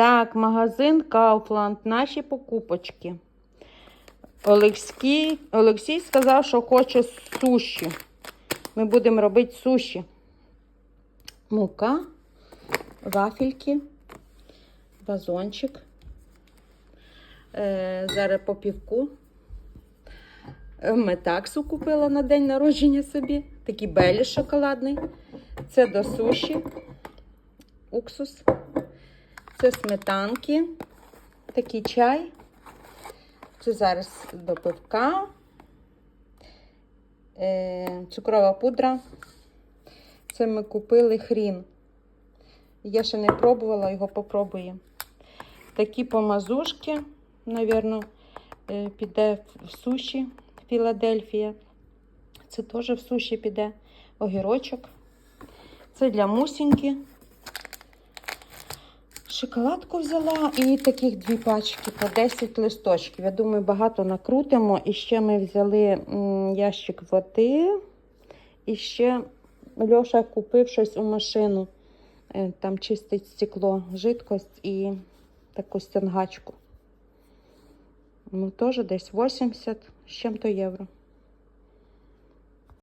Так, магазин Kaufland, наші покупочки. Олексій, Олексій сказав, що хоче суші. Ми будемо робити суші. Мука, вафельки, вазончик. Е, зараз по півку. Е, Метаксу купила на день народження собі. Такий белі шоколадний. Це до суші. Уксус. Це сметанки. Такий чай. Це зараз до пивка. Е, цукрова пудра. Це ми купили хрін. Я ще не пробувала, його попробую. Такі помазушки, навірно, е, піде в суші Філадельфія. Це теж в суші піде огірочок. Це для мусіньки. Шоколадку взяла і таких дві пачки по 10 листочків. Я думаю, багато накрутимо. І ще ми взяли ящик води. І ще Льоша купив щось у машину. Е, Там чистить стекло, жидкость і таку стянгачку. Ну, теж десь 80 з чим-то євро.